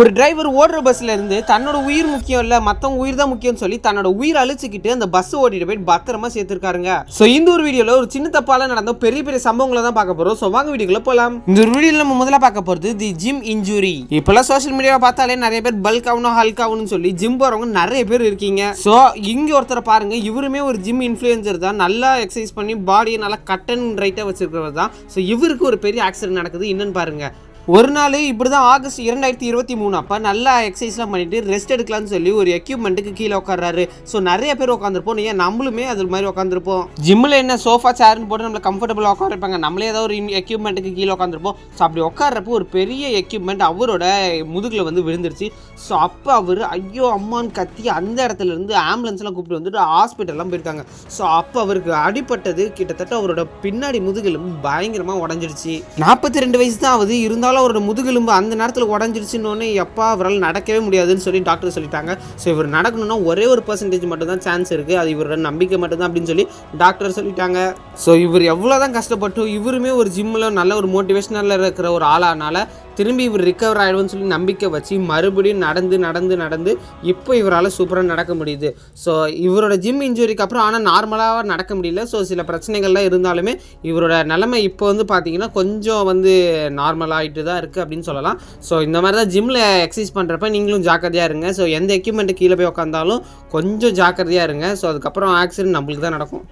ஒரு டிரைவர் ஓடுற பஸ்ல இருந்து தன்னோட உயிர் முக்கியம் இல்ல மத்தவங்க உயிர் தான் முக்கியம்னு சொல்லி தன்னோட உயிர் அழிச்சுக்கிட்டு அந்த பஸ் ஓட்டிட்டு போய் பத்திரமா சேர்த்திருக்காருங்க. சோ இந்த ஒரு வீடியோல ஒரு சின்ன தப்பால நடந்த பெரிய பெரிய சம்பவங்களை தான் பார்க்க போறோம். சோ வாங்க வீடியோக்குள்ள போலாம். இந்த ஒரு வீடியோல நம்ம முதல்ல பார்க்க போறது தி ஜிம் இன்ஜுரி இப்பெல்லாம் சோஷியல் மீடியாவை பார்த்தாலே நிறைய பேர் பல்க் ஆகணும் ஹல்க் ஆகணும்னு சொல்லி ஜிம் போறவங்க நிறைய பேர் இருக்கீங்க. சோ இங்க ஒருத்தரை பாருங்க. இவருமே ஒரு ஜிம் இன்ஃபுளுசர் தான். நல்லா எக்ஸசைஸ் பண்ணி பாடியை நல்லா கட்டன் ரைட்டாக ரைட்டா வச்சிருக்கிறவர் தான். ஸோ இவருக்கு ஒரு பெரிய ஆக்சிடென்ட் நடக்குது. என்னன்னு பாருங்க. ஒரு நாள் இப்படி தான் ஆகஸ்ட் இரண்டாயிரத்தி இருபத்தி மூணு. அப்போ நல்லா எக்ஸசைஸ்லாம் பண்ணிவிட்டு ரெஸ்ட் எடுக்கலாம்னு சொல்லி ஒரு எக்யூப்மெண்ட்டுக்கு கீழே உட்கார்றாரு ஸோ நிறைய பேர் உட்காந்துருப்போம் ஏன் நம்மளுமே அது மாதிரி உட்காந்துருப்போம் ஜிம்மில் என்ன சோஃபா சேர்னு போட்டு நம்மளை கம்ஃபர்டபுளாக உட்காந்துருப்பாங்க நம்மளே ஏதாவது ஒரு எக்யூப்மெண்ட்டுக்கு கீழே உட்காந்துருப்போம் ஸோ அப்படி உட்கார்றப்போ ஒரு பெரிய எக்யூப்மெண்ட் அவரோட முதுகில் வந்து விழுந்துருச்சு. ஸோ அப்போ அவர் ஐயோ அம்மான்னு கத்தி அந்த இடத்துல இருந்து ஆம்புலன்ஸ்லாம் கூப்பிட்டு வந்துட்டு ஹாஸ்பிட்டல்லாம் போயிருக்காங்க. ஸோ அப்போ அவருக்கு அடிபட்டது கிட்டத்தட்ட அவரோட பின்னாடி முதுகெலும்பு பயங்கரமாக உடஞ்சிருச்சு. நாற்பத்தி ரெண்டு வயசு தான் ஆகுது. இருந்தாலும் அவரோட முதுகெலும்பு அந்த நேரத்தில் உடஞ்சிருச்சுன்னொன்னே எப்பா அவரால் நடக்கவே முடியாதுன்னு சொல்லி டாக்டர் சொல்லிட்டாங்க. ஸோ இவர் நடக்கணும்னா ஒரே ஒரு பர்சன்டேஜ் மட்டும்தான் சான்ஸ் இருக்குது அது இவரோட நம்பிக்கை மட்டும்தான் அப்படின்னு சொல்லி டாக்டர் சொல்லிட்டாங்க. ஸோ இவர் எவ்வளோ தான் கஷ்டப்பட்டு இவருமே ஒரு ஜிம்மில் நல்ல ஒரு மோட்டிவேஷனில் இருக்கிற ஒரு ஆளானால திரும்பி இவர் ரிக்கவர் ஆகிடும்னு சொல்லி நம்பிக்கை வச்சு மறுபடியும் நடந்து நடந்து நடந்து இப்போ இவரால் சூப்பராக நடக்க முடியுது. ஸோ இவரோட ஜிம் இன்ஜுரிக்கு அப்புறம் ஆனால் நார்மலாக நடக்க முடியல. ஸோ சில பிரச்சனைகள்லாம் இருந்தாலுமே இவரோட நிலைமை இப்போ வந்து பார்த்தீங்கன்னா கொஞ்சம் வந்து நார்மல் ஆகிட்டு தான் இருக்குது அப்படின்னு சொல்லலாம். ஸோ இந்த மாதிரி தான் ஜிம்மில் எக்ஸசைஸ் பண்ணுறப்ப நீங்களும் ஜாக்கிரதையாக இருங்க. ஸோ எந்த எக்யூப்மெண்ட்டு கீழே போய் உட்காந்தாலும் கொஞ்சம் ஜாக்கிரதையாக இருங்க. ஸோ அதுக்கப்புறம் ஆக்சிடென்ட் நம்மளுக்கு தான் நடக்கும்.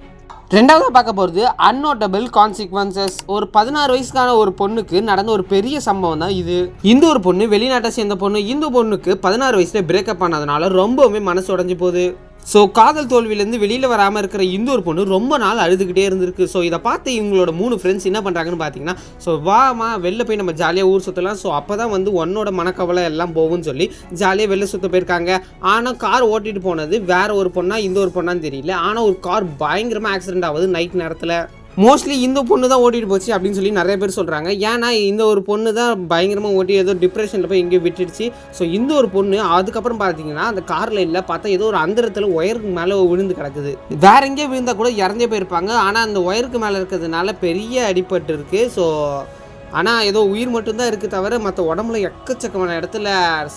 ரெண்டாவதாக பார்க்க போகிறது அன்னோட்டபிள் கான்சிக்வன்சஸ் ஒரு பதினாறு வயசுக்கான ஒரு பொண்ணுக்கு நடந்த ஒரு பெரிய சம்பவம் தான் இது. இந்த ஒரு பொண்ணு வெளிநாட்டை சேர்ந்த பொண்ணு இந்த பொண்ணுக்கு பதினாறு வயசுல பிரேக்கப் ஆனதுனால ரொம்பவுமே மனசு உடஞ்சி போகுது. ஸோ காதல் தோல்வியிலேருந்து வெளியில் வராமல் இருக்கிற இந்த ஒரு பொண்ணு ரொம்ப நாள் அழுதுகிட்டே இருந்திருக்கு. ஸோ இதை பார்த்து இவங்களோட மூணு ஃப்ரெண்ட்ஸ் என்ன பண்ணுறாங்கன்னு பார்த்தீங்கன்னா ஸோ வாமா வெளில போய் நம்ம ஜாலியாக ஊர் சுற்றலாம் ஸோ அப்போ தான் வந்து உன்னோட மனக்கவலை எல்லாம் போகும்னு சொல்லி ஜாலியாக வெளில சுற்ற போயிருக்காங்க. ஆனால் கார் ஓட்டிகிட்டு போனது வேறு ஒரு பொண்ணா இந்த ஒரு பொண்ணான்னு தெரியல. ஆனால் ஒரு கார் பயங்கரமாக ஆக்சிடென்ட் ஆகுது நைட் நேரத்தில். மோஸ்ட்லி இந்த பொண்ணு தான் ஓட்டிட்டு போச்சு அப்படின்னு சொல்லி நிறைய பேர் சொல்கிறாங்க ஏன்னா இந்த ஒரு பொண்ணு தான் பயங்கரமாக ஓட்டி ஏதோ டிப்ரெஷனில் போய் எங்கேயோ விட்டுடுச்சு. ஸோ இந்த ஒரு பொண்ணு அதுக்கப்புறம் பார்த்தீங்கன்னா அந்த காரில் இல்லை பார்த்தா ஏதோ ஒரு அந்தரத்தில் ஒயருக்கு மேலே விழுந்து கிடக்குது. வேற எங்கேயோ விழுந்தால் கூட இறந்தே போயிருப்பாங்க. ஆனால் அந்த ஒயருக்கு மேலே இருக்கிறதுனால பெரிய அடிபட்டு இருக்குது ஸோ ஆனால் ஏதோ உயிர் மட்டும்தான் இருக்குது தவிர மற்ற உடம்புல எக்கச்சக்கமான இடத்துல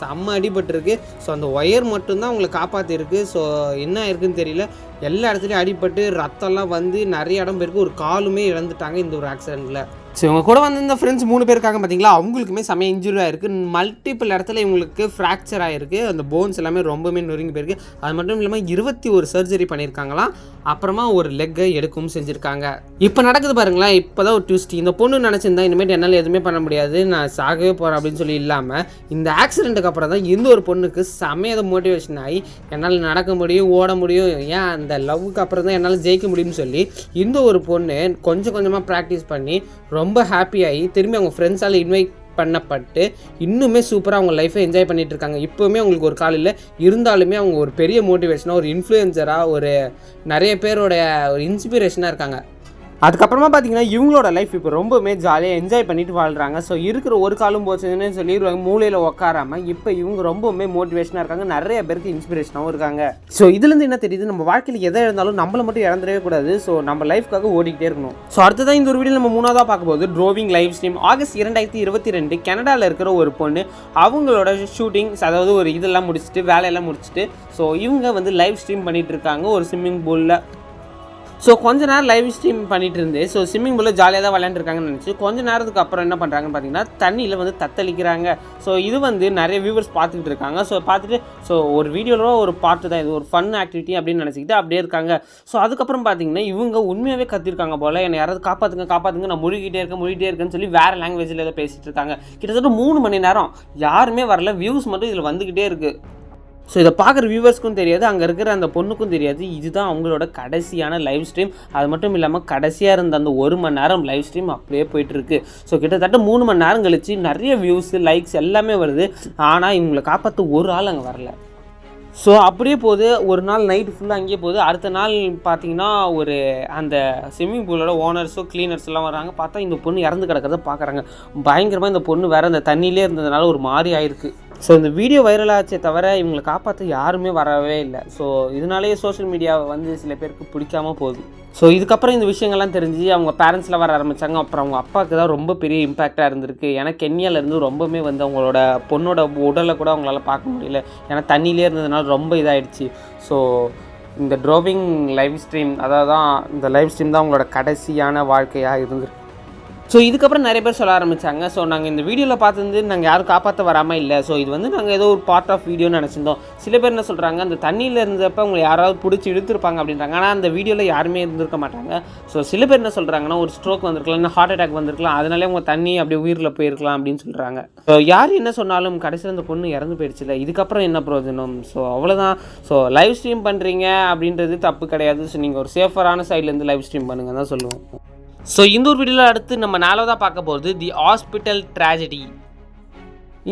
செம்ம அடிபட்டுருக்கு. ஸோ அந்த ஒயர் மட்டும்தான் அவங்களை காப்பாற்றிருக்கு ஸோ என்ன இருக்குன்னு தெரியல. எல்லா இடத்துலையும் அடிபட்டு ரத்தம்லாம் வந்து நிறைய இடம் போயிருக்கு. ஒரு காலுமே இழந்துட்டாங்க இந்த ஒரு ஆக்சிடெண்ட்டில் ஸோ இவங்க கூட வந்து இந்த ஃப்ரெண்ட்ஸ் மூணு பேர் இருக்காங்க பார்த்தீங்களா அவங்களுக்குமே செம இன்ஜுரி ஆயிருக்கு மல்டிபிள் இடத்துல இவங்களுக்கு ஃப்ராக்சர் ஆயிருக்கு. அந்த போன்ஸ் எல்லாமே ரொம்பவுமே நொறுங்கி போயிருக்கு. அது மட்டும் இல்லாமல் இருபத்தி ஒரு சர்ஜரி பண்ணியிருக்காங்களாம் அப்புறமா ஒரு லெக்கை எடுக்கவும் செஞ்சுருக்காங்க. இப்போ நடக்குது பாருங்களேன். இப்போ தான் ஒரு ட்விஸ்ட் இந்த பொண்ணு நினச்சிருந்தா இனிமேல் என்னால் எதுவுமே பண்ண முடியாது. நான் சாகவே போகிறேன் அப்படின்னு சொல்லி இல்லாமல் இந்த ஆக்சிடெண்ட்டுக்கு அப்புறம் தான் இந்த ஒரு பொண்ணுக்கு செமையாக மோட்டிவேஷன் ஆகி என்னால் நடக்க முடியும் ஓட முடியும். ஏன் அந்த லவ்வுக்கு அப்புறம் தான் என்னால் ஜெயிக்க முடியும்னு சொல்லி இந்த ஒரு பொண்ணு கொஞ்சம் கொஞ்சமாக ப்ராக்டிஸ் பண்ணி ரொம்ப ரொம்ப ஹாப்பியாகி திரும்பி அவங்க ஃப்ரெண்ட்ஸால் இன்வைட் பண்ணப்பட்டு இன்னுமே சூப்பராக அவங்க லைஃப்பை என்ஜாய் பண்ணிட்டு இருக்காங்க. இப்போவுமே அவங்களுக்கு ஒரு காலையில் இருந்தாலுமே அவங்க ஒரு பெரிய மோட்டிவேஷனாக ஒரு இன்ஃப்ளூயன்சராக ஒரு நிறைய பேரோட ஒரு இன்ஸ்பிரேஷனாக இருக்காங்க. அதுக்கப்புறமா பார்த்தீங்கன்னா இவங்களோட லைஃப் இப்போ ரொம்பவுமே ஜாலியாக என்ஜாய் பண்ணிட்டு வாழ்கிறாங்க ஸோ இருக்கிற ஒரு காலம் போச்சுன்னு சொல்லி மூலையில் உட்காராமல் இப்போ இவங்க ரொம்பவுமே மோட்டிவேஷனாக இருக்காங்க. நிறைய பேருக்கு இன்ஸ்பிரேஷனாகவும் இருக்காங்க. ஸோ இதுலேருந்து என்ன தெரியுது? நம்ம வாழ்க்கையில் எதை இருந்தாலும் நம்மளை மட்டும் இழந்துடவே கூடாது. ஸோ நம்ம லைஃப்க்காக ஓடிக்கிட்டே இருக்கணும். ஸோ அடுத்ததான் இந்த ஒரு வீடியோ நம்ம மூணாவதாக பார்க்க ட்ரோவிங் லைஃப் ஸ்ட்ரீம் ஆகஸ்ட் இரண்டாயிரத்தி இருபத்தி ரெண்டு கனடாவில் இருக்கிற ஒரு பொண்ணு அவங்களோட ஷூட்டிங்ஸ் அதாவது ஒரு இதெல்லாம் முடிச்சுட்டு வேலையெல்லாம் முடிச்சுட்டு ஸோ இவங்க வந்து லைவ் ஸ்ட்ரீம் பண்ணிகிட்டு இருக்காங்க. ஒரு ஸ்விம்மிங் பூலில் ஸோ கொஞ்ச நேரம் லைவ் ஸ்ட்ரீம் பண்ணிட்டு இருந்து ஸோ ஸ்விம்மிங் பூலில் ஜாலியாக தான் விளையாண்டுருக்காங்கன்னு நினச்சி கொஞ்ச நேரத்துக்கு அப்புறம் என்ன பண்ணுறாங்கன்னு பார்த்தீங்கன்னா தண்ணியில் வந்து தத்தளிக்கிறாங்க. ஸோ இது வந்து நிறைய வியூவர்ஸ் பார்த்துக்கிட்டு இருக்காங்க. ஸோ பார்த்துட்டு ஸோ ஒரு வீடியோவில் ஒரு பார்ட்டு தான் இது ஒரு ஃபன் ஆக்டிவிட்டி அப்படின்னு நினச்சிக்கிட்டு அப்படியே இருக்காங்க. ஸோ அதுக்கப்புறம் பார்த்தீங்கன்னா இவங்க உண்மையாகவே கத்திருக்காங்க போல் என்னை யாராவது காப்பாற்றுங்க காப்பாற்றுங்க நான் முழுகிட்டே இருக்கேன் முழுகிட்டே இருக்கேன்னு சொல்லி வேறு லாங்குவேஜில் ஏதோ பேசிகிட்டு இருக்காங்க. கிட்டத்தட்ட மூணு மணி நேரம் யாருமே வரல வியூஸ் மட்டும் இதில் வந்துக்கிட்டே இருக்குது ஸோ இதை பார்க்குற வியூவர்ஸ்க்கும் தெரியாது அங்கே இருக்கிற அந்த பொண்ணுக்கும் தெரியாது. இதுதான் அவங்களோட கடைசியான லைவ் ஸ்ட்ரீம் அது மட்டும் இல்லாமல் கடைசியாக இருந்த அந்த ஒரு மணி நேரம் லைவ் ஸ்ட்ரீம் அப்படியே போயிட்டுருக்கு ஸோ கிட்டத்தட்ட மூணு மணி நேரம் கழிச்சு நிறைய வியூஸ் லைக்ஸ் எல்லாமே வருது. ஆனால் இவங்களை காப்பாற்ற ஒரு ஆள் அங்கே வரல. ஸோ அப்படியே போகுது. ஒரு நாள் நைட்டு ஃபுல்லாக அங்கேயே போகுது. அடுத்த நாள் பார்த்தீங்கன்னா ஒரு அந்த ஸ்விம்மிங் பூலோட ஓனர்ஸோ கிளீனர்ஸ் எல்லாம் வராங்க. பார்த்தா இந்த பொண்ணு இறந்து கிடக்கிறத பார்க்குறாங்க பயங்கரமாக இந்த பொண்ணு வேறு அந்த தண்ணியிலே இருந்ததுனால ஒரு மாதிரி ஆயிருக்கு. ஸோ இந்த வீடியோ வைரல் ஆச்சே தவிர இவங்களை காப்பாற்ற யாருமே வரவே இல்லை. ஸோ இதனாலேயே சோஷியல் மீடியாவை வந்து சில பேருக்கு பிடிக்காம போகுது. ஸோ இதுக்கப்புறம் இந்த விஷயங்கள்லாம் தெரிஞ்சு அவங்க பேரண்ட்ஸில் வர ஆரம்பித்தாங்க அப்புறம் அவங்க அப்பாவுக்கு தான் ரொம்ப பெரிய இம்பேக்டாக இருந்திருக்கு. ஏன்னா கென்யாலேருந்து ரொம்பவுமே வந்து அவங்களோட பொண்ணோட உடலை கூட அவங்களால பார்க்க முடியல. ஏன்னா தண்ணியிலே இருந்ததுனால ரொம்ப இதாகிடுச்சு ஸோ இந்த ட்ரோவிங் லைவ் ஸ்ட்ரீம் அதாவது தான் இந்த லைவ் ஸ்ட்ரீம் தான் அவங்களோட கடைசியான வாழ்க்கையாக இருந்திருக்கு. ஸோ இதுக்கப்புறம் நிறைய பேர் சொல்ல ஆரம்பித்தாங்க ஸோ நாங்கள் இந்த வீடியோவில் பார்த்துருந்து நாங்கள் யாரும் காப்பாற்ற வராமல் இல்லை. ஸோ இது வந்து நாங்கள் ஏதோ ஒரு பார்ட் ஆஃப் வீடியோன்னு நினச்சிருந்தோம். சில பேர் என்ன சொல்கிறாங்க அந்த தண்ணியில் இருந்தப்ப உங்களை யாராவது பிடிச்சி இழுத்துருப்பாங்க அப்படின்றாங்க. ஆனால் அந்த வீடியோவில் யாருமே இருந்திருக்க மாட்டாங்க. ஸோ சில பேர் என்ன சொல்கிறாங்கன்னா ஒரு ஸ்ட்ரோக் வந்திருக்கலாம் இல்லை ஹார்ட் அட்டாக் வந்திருக்கலாம். அதனாலே உங்கள் தண்ணி அப்படியே உயிரில் போயிருக்கலாம் அப்படின்னு சொல்கிறாங்க ஸோ யார் என்ன சொன்னாலும் கடைசியில் அந்த பொண்ணு இறந்து போயிடுச்சுல இதுக்கப்புறம் என்ன பிரயோஜனம்? ஸோ அவ்வளோதான் ஸோ லைவ் ஸ்ட்ரீம் பண்ணுறீங்க அப்படின்றது தப்பு கிடையாது. ஸோ நீங்கள் ஒரு சேஃபரான சைட்லேருந்து லைவ் ஸ்ட்ரீம் பண்ணுங்க தான் சொல்லுவோம். ஸோ இந்த ஒரு வீடியோவில் அடுத்து நம்ம நாலாவதாக பார்க்க போகிறது தி ஹாஸ்பிட்டல் ட்ராஜடி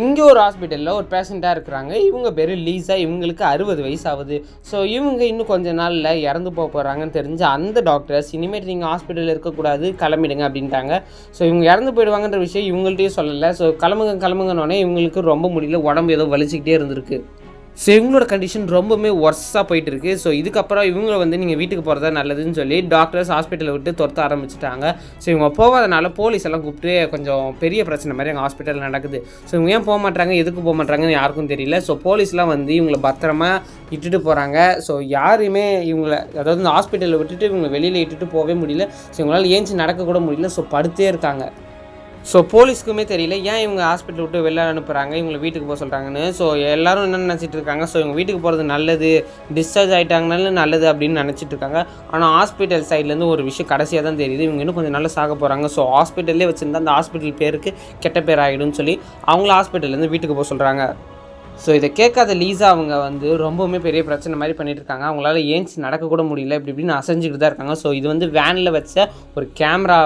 இங்கே ஒரு ஹாஸ்பிட்டலில் ஒரு பேஷண்ட்டாக இருக்கிறாங்க. இவங்க பேர் லீஸா இவங்களுக்கு அறுபது வயசு ஆகுது ஸோ இவங்க இன்னும் கொஞ்ச நாளில் இறந்து போக போகிறாங்கன்னு தெரிஞ்சு அந்த டாக்டர்ஸ் இனிமேல் நீங்கள் ஹாஸ்பிட்டலில் இருக்கக்கூடாது கிளம்பிடுங்க அப்படின்ட்டாங்க. ஸோ இவங்க இறந்து போயிடுவாங்கன்ற விஷயம் இவங்கள்ட்டையும் சொல்லலை. ஸோ கிளம்புங்க கிளம்புங்கன்னொடனே இவங்களுக்கு ரொம்ப முடியல. உடம்பு ஏதோ வலிச்சிக்கிட்டே இருந்திருக்கு. ஸோ இவங்களோட கண்டிஷன் ரொம்பவுமே ஒர்ஸாக போயிட்டு இருக்கு ஸோ இதுக்கப்புறம் இவங்க வந்து நீங்கள் வீட்டுக்கு போகிறதா நல்லதுன்னு சொல்லி டாக்டர்ஸ் ஹாஸ்பிட்டலை விட்டு துரத்த ஆரம்பிச்சிட்டாங்க. ஸோ இவங்க போகாதனால போலீஸ் எல்லாம் கூப்பிட்டு கொஞ்சம் பெரிய பிரச்சனை மாதிரி எங்கள் ஹாஸ்பிட்டலில் நடக்குது. ஸோ இவங்க ஏன் போக மாட்டாங்க எதுக்கு போக மாட்டாங்கன்னு யாருக்கும் தெரியல. ஸோ போலீஸ்லாம் வந்து இவங்களை பத்திரமா இட்டுட்டு போகிறாங்க ஸோ யாருமே இவங்களை அதாவது இந்த ஹாஸ்பிட்டலில் விட்டுட்டு இவங்க வெளியில் இட்டுட்டு போகவே முடியல. ஸோ இவங்களால ஏஞ்சி நடக்கக்கூட முடியல. ஸோ படுத்தே இருக்காங்க. ஸோ போலீஸ்க்குமே தெரியல. ஏன் இவங்க ஹாஸ்பிட்டல் விட்டு வெளில அனுப்புகிறாங்க இவங்களை வீட்டுக்கு போக சொல்கிறாங்கன்னு ஸோ எல்லாரும் என்ன நினச்சிட்டு இருக்காங்க? ஸோ இவங்க வீட்டுக்கு போகிறது நல்லது டிஸ்சார்ஜ் ஆகிட்டாங்கனாலும் நல்லது அப்படின்னு நினச்சிட்டு இருக்காங்க. ஆனால் ஹாஸ்பிட்டல் சைட்லேருந்து ஒரு விஷயம் கடைசியாக தான் தெரியுது. இவங்க இன்னும் கொஞ்சம் நல்லா சாக போகிறாங்க ஸோ ஹாஸ்பிட்டல்லே வச்சுருந்தா அந்த ஹாஸ்பிட்டல் பேருக்கு கெட்ட பேர் ஆகிடும்னு சொல்லி அவங்கள ஹாஸ்பிட்டல்லேருந்து வீட்டுக்கு போக சொல்கிறாங்க ஸோ இதை கேட்காத லீஸா அவங்க வந்து ரொம்பவுமே பெரிய பிரச்சனை மாதிரி பண்ணிட்டு இருக்காங்க. அவங்களால ஏஞ்சி நடக்க கூட முடியல. இப்படி இப்படின்னு அசைஞ்சிக்கிட்டு தான் இருக்காங்க. ஸோ இது வந்து வேனில் வச்ச ஒரு கேமரா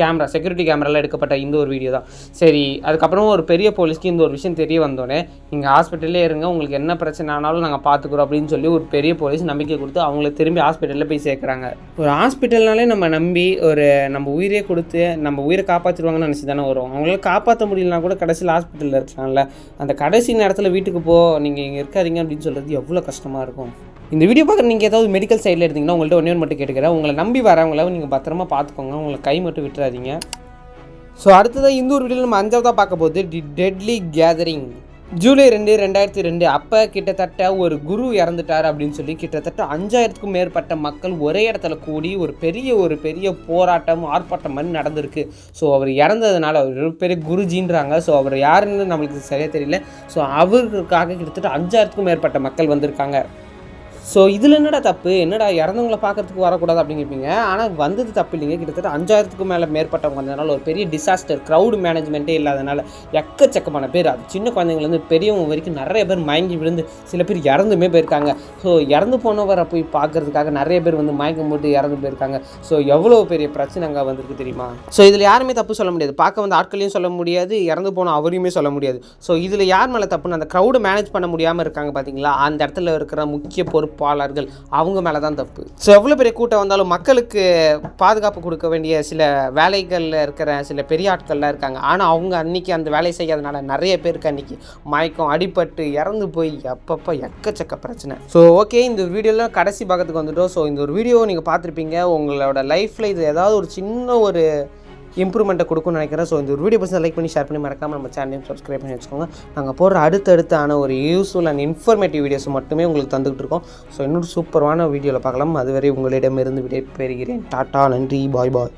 கேமரா செக்யூரிட்டி கேமராவில் எடுக்கப்பட்ட இந்த ஒரு வீடியோ தான். சரி அதுக்கப்புறம் ஒரு பெரிய போலீஸ்க்கு இந்த ஒரு விஷயம் தெரிய வந்தோடனே நீங்கள் ஹாஸ்பிட்டல்லே இருங்க உங்களுக்கு என்ன பிரச்சனை ஆனாலும் நாங்கள் பார்த்துக்குறோம் அப்படின்னு சொல்லி ஒரு பெரிய போலீஸ் நம்பிக்கை கொடுத்து அவங்கள திரும்பி ஹாஸ்பிட்டலில் போய் சேர்க்குறாங்க. ஒரு ஹாஸ்பிட்டல்னாலே நம்ம நம்பி ஒரு நம்ம உயிரே கொடுத்து நம்ம உயிரை காப்பாற்றிடுவாங்கன்னு நினச்சி தானே வரும். அவங்களால காப்பாற்ற முடியலனா கூட கடைசியில் ஹாஸ்பிட்டலில் இருக்கலாம்ல. அந்த கடைசி நேரத்தில் வீட்டுக்கு போ நீங்கள் இங்கே இருக்காதீங்க அப்படின்னு சொல்கிறது எவ்வளோ கஷ்டமாக இருக்கும். இந்த வீடியோ பார்க்குற நீங்கள் ஏதாவது மெடிக்கல் சைடில் இருந்தீங்கன்னா உங்கள்ட்ட ஒன்றே மட்டும் கேட்டுக்கிறேன். உங்களை நம்பி வரவங்கள நீங்கள் பத்திரமா பார்த்துக்கோங்க. உங்களை கை மட்டும் விட்டுறாதீங்க. ஸோ அடுத்ததாக இந்த ஒரு வீடியோவில் நம்ம அஞ்சாவதாக பார்க்க போது தி டெட்லி கேதரிங் ஜூலை ரெண்டு ரெண்டாயிரத்தி ரெண்டு. அப்போ கிட்டத்தட்ட ஒரு குரு இறந்துட்டார் அப்படின்னு சொல்லி கிட்டத்தட்ட அஞ்சாயிரத்துக்கும் மேற்பட்ட மக்கள் ஒரே இடத்துல கூடி ஒரு பெரிய ஒரு பெரிய போராட்டம் ஆர்ப்பாட்டம் மாதிரி நடந்திருக்கு. ஸோ அவர் இறந்ததுனால அவர் ஒரு பெரிய குருஜின்றாங்க. ஸோ அவர் யாருன்னு நம்மளுக்கு சரியாக தெரியல. ஸோ அவருக்காக கிட்டத்தட்ட அஞ்சாயிரத்துக்கும் மேற்பட்ட மக்கள் வந்திருக்காங்க. ஸோ இதில் என்னடா தப்பு? என்னடா இறந்தவங்கள பார்க்குறதுக்கு வரக்கூடாது அப்படிங்கிறப்பீங்க ஆனால் வந்தது தப்பு இல்லைங்க. கிட்டத்தட்ட அஞ்சாயிரத்துக்கும் மேலே மேற்பட்டவங்க வந்ததுனால ஒரு பெரிய டிசாஸ்டர் க்ரௌடு மேனேஜ்மெண்ட்டே இல்லாதனால எக்கச்சக்கமான பேர். அது சின்ன குழந்தைங்கலேருந்து பெரியவங்க வரைக்கும் நிறைய பேர் மயங்கி விழுந்து சில பேர் இறந்துமே போயிருக்காங்க. ஸோ இறந்து போனவரை போய் பார்க்கறதுக்காக நிறைய பேர் வந்து மயக்கம் போட்டு இறந்து போயிருக்காங்க. ஸோ எவ்வளோ பெரிய பிரச்சனை அங்கே வந்திருக்கு தெரியுமா? ஸோ இதில் யாருமே தப்பு சொல்ல முடியாது. பார்க்க வந்த ஆட்களையும் சொல்ல முடியாது. இறந்து போன அவரையுமே சொல்ல முடியாது. ஸோ இதில் யார் மேலே தப்புன்னு அந்த க்ரௌடை மேனேஜ் பண்ண முடியாமல் இருக்காங்க பார்த்தீங்களா அந்த இடத்துல இருக்கிற முக்கிய பொறுப்பு வேட்பாளர்கள் அவங்க மேலே தான் தப்பு. ஸோ எவ்வளோ பெரிய கூட்டம் வந்தாலும் மக்களுக்கு பாதுகாப்பு கொடுக்க வேண்டிய சில வேலைகளில் இருக்கிற சில பெரிய ஆட்கள்லாம் இருக்காங்க. ஆனால் அவங்க அன்னைக்கு அந்த வேலையை செய்யாதனால நிறைய பேருக்கு அன்னைக்கு மயக்கம் அடிபட்டு இறந்து போய் அப்பப்போ எக்கச்சக்க பிரச்சனை. ஸோ ஓகே இந்த வீடியோலாம் கடைசி பக்கத்துக்கு வந்துட்டோம். ஸோ இந்த ஒரு வீடியோவை நீங்கள் பார்த்துருப்பீங்க. உங்களோட லைஃப்பில் இது ஏதாவது ஒரு சின்ன ஒரு இம்ப்ரூவ்மெண்ட்டை கொடுக்கும்னு நினைக்கிறேன். ஸோ இந்த ஒரு வீடியோ பசங்க லைக் பண்ணி ஷேர் பண்ணி மறக்காமல் நம்ம சேனலையும் சப்ஸ்கிரைப் பண்ணி வச்சுக்கோங்க. நாங்கள் போகிற அடுத்தடுத்தான ஒரு யூஸ்ஃபுல் அண்ட் இன்ஃபர்மேட்டிவ் வீடியோஸ் மட்டுமே உங்களுக்கு தந்துகிட்டு இருக்கோம். ஸோ இன்னொரு சூப்பரான வீடியோவில் பார்க்கலாம். அதுவரை உங்களிடமிருந்து விடை பெறுகிறேன் டாட்டா நன்றி. பாய் பாய்